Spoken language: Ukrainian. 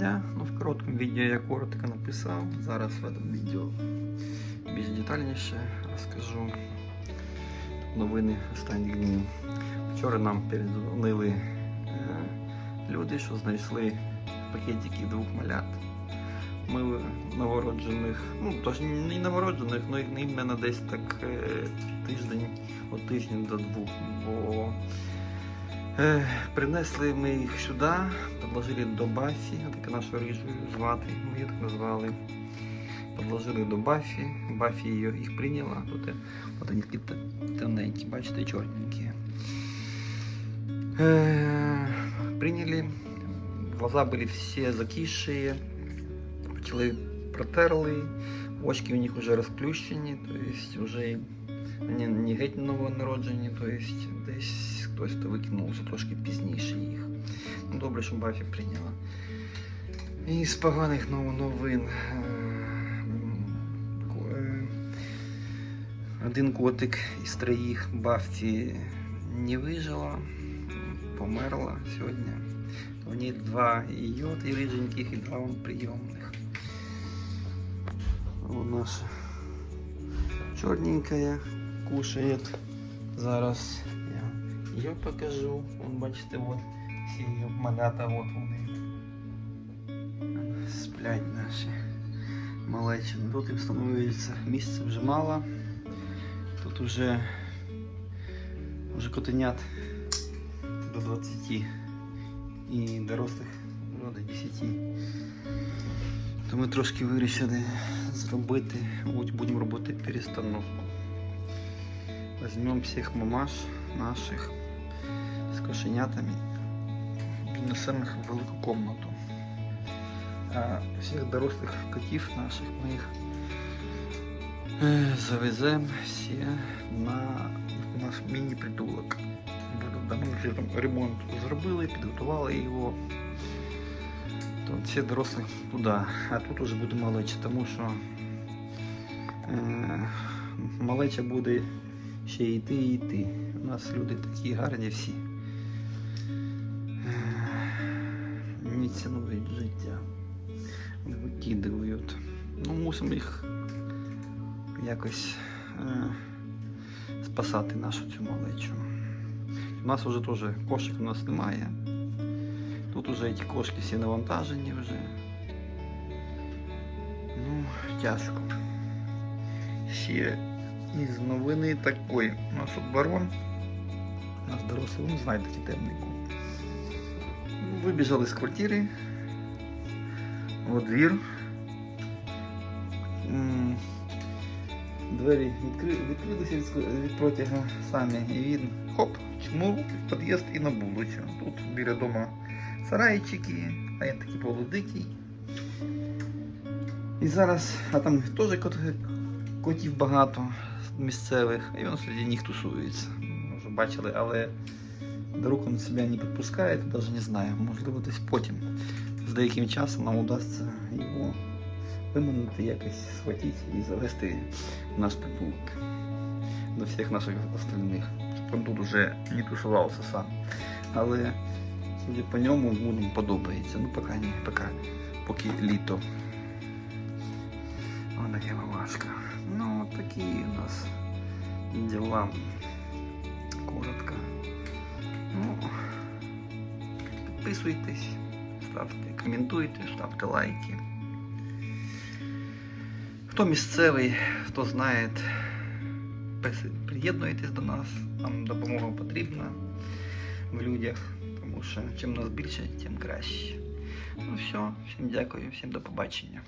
дня. Ну, в короткому відео я коротко написав. Зараз в цьому відео більш детальніше розкажу новини останніх днів. Вчора нам передзвонили е, люди, що знайшли пакетики двох малят. Ми новороджених, ну тож не новороджених, але іменно десь так е, тиждень від тижня до двох. Бо е, принесли ми їх сюди, подложили до Бафі, таке нашу ріжу звати, ми її так назвали. Подложили до Бафі, Бафі їх прийняла. Тут от вони такі тоненькі, бачите, чорненькі. Е, приняли, глаза были все закисшие, почали протерли, очки у них уже розплющені, то есть уже вони не геть новонароджені, то есть десь хтось то викинув вже трошки пізніше їх. Ну, добре, що Бафі прийняла. І з поганих новин. е, е, Один котик із троїх Баффі не вижила, померла сьогодні. У них два її і риженьких і два вон прийомних. Вот наша черненькая кушает. Зараз я ее покажу. Вон, бачите, вот всі малята, вот вони. Сплять наші малечі. Тут їм становиться місця вже мало. Тут уже, уже котенят до 20 і дорослих ну, до 10. То ми трошки вирішили зробити, будемо робити перестановку. Візьмемо всіх мамаш наших з кошенятами, принесемо їх в велику комнату. А всіх дорослих котів наших ми їх е, завеземо всі на наш міні-притулок. Ми вже ремонт зробили, підготували його. То всі дорослі туди. А тут уже буде малеча, тому що е, малеча буде ще йти і йти. У нас люди такі гарні всі. Не цінують життя. Викидують. Ну, мусимо їх якось е, спасати нашу цю малечу. У нас вже теж кошик у нас немає. Тут уже ці кошки всі навантажені вже. Ну, тяжко. Ще із новини такої. У нас тут барон. У нас дорослий, ну знаєте, темнику. Вибіжали з квартири. Во двір. Двері відкри... відкрилися від, протяга самі, і він хоп, чмур в під'їзд і на вулицю. Тут біля дома сарайчики, а він такий полудикий. І зараз, а там теж котів багато місцевих, і він серед них тусується. Може бачили, але до він себе не підпускає, навіть не знаю. Можливо, десь потім з деяким часом нам удасться його виманити, якось схватити і завести в наш притулок до всіх наших остальних. Щоб він тут уже не тусувався сам. Але судя по ньому, йому подобається. Ну, поки ні, поки літо. Вона таке мамашка. Ну, от такі у нас діла. Коротко. Ну, підписуйтесь, ставте, коментуйте, ставте лайки. Хто місцевий, хто знає, приєднуйтесь до нас. Нам допомога потрібна в людях, тому що чим нас більше, тим краще. Ну все, всім дякую, всім до побачення.